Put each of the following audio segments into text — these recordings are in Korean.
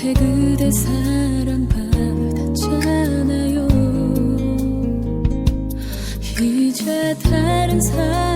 그대 사랑받았잖아요. 이제 다른 사람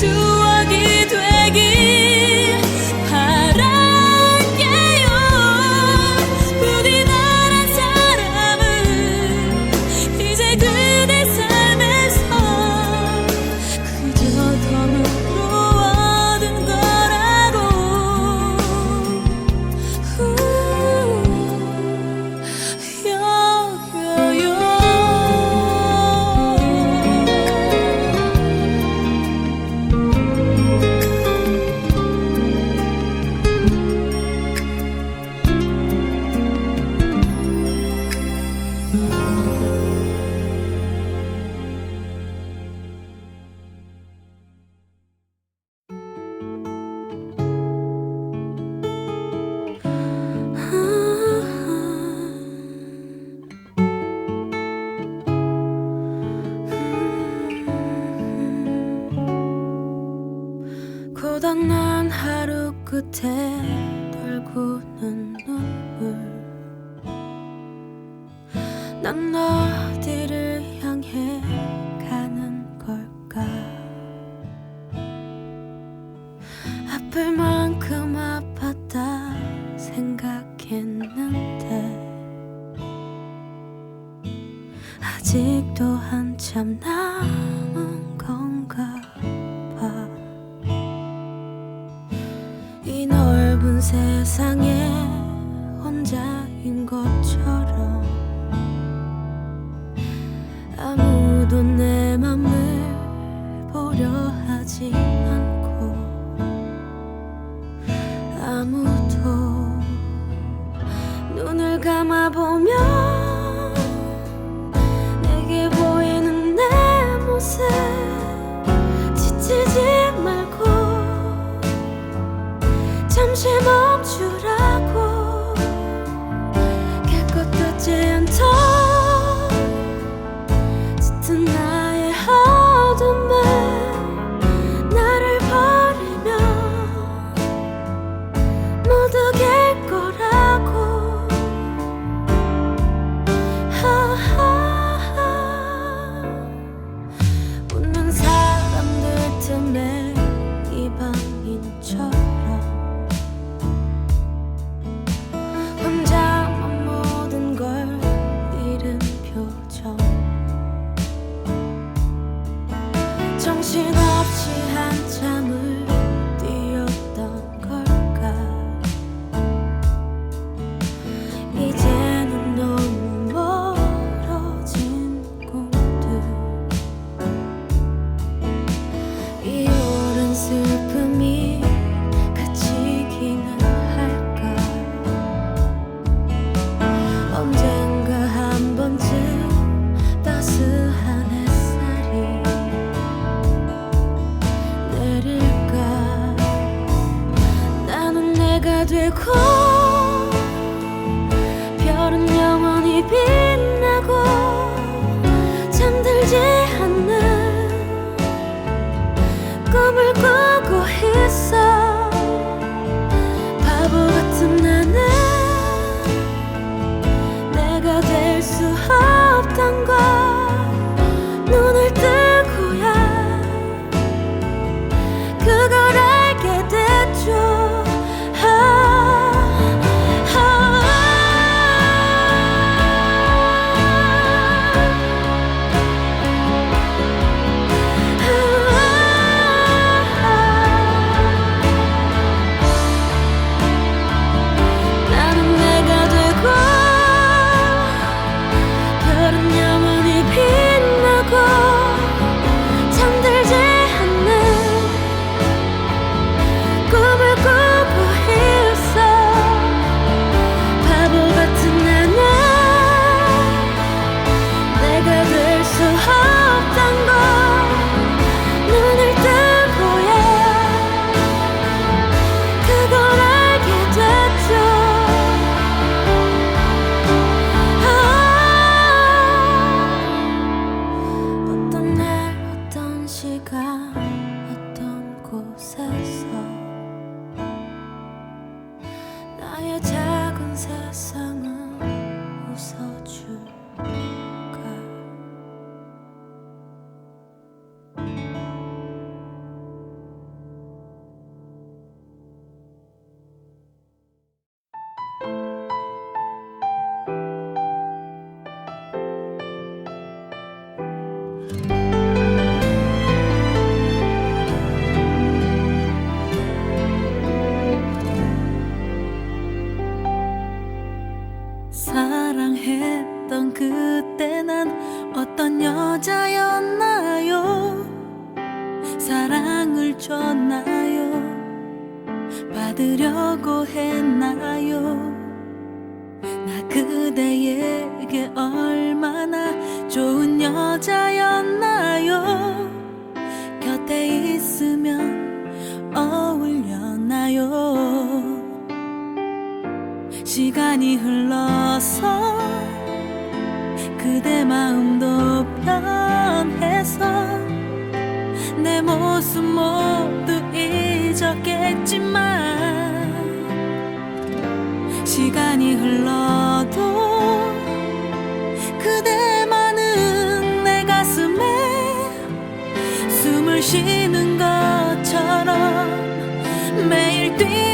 to 아플 만큼 아팠다 생각했는데 아직도 한참 남은 건가 봐 이 넓은 세상에 혼자인 것처럼 아무도 내 맘을 보려 하지 되고 별은 영원히 빛 만났던 그때 난 어떤 여자였나요? 사랑을 줬나요? 받으려고 했나요? 나 그대에게 얼마나 좋은 여자였나요? 곁에 있으면 어울렸나요? 시간이 흘러서 그대 마음도 변해서 내 모습 모두 잊었겠지만 시간이 흘러도 그대만은 내 가슴에 숨을 쉬는 것처럼 매일 뛰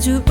자주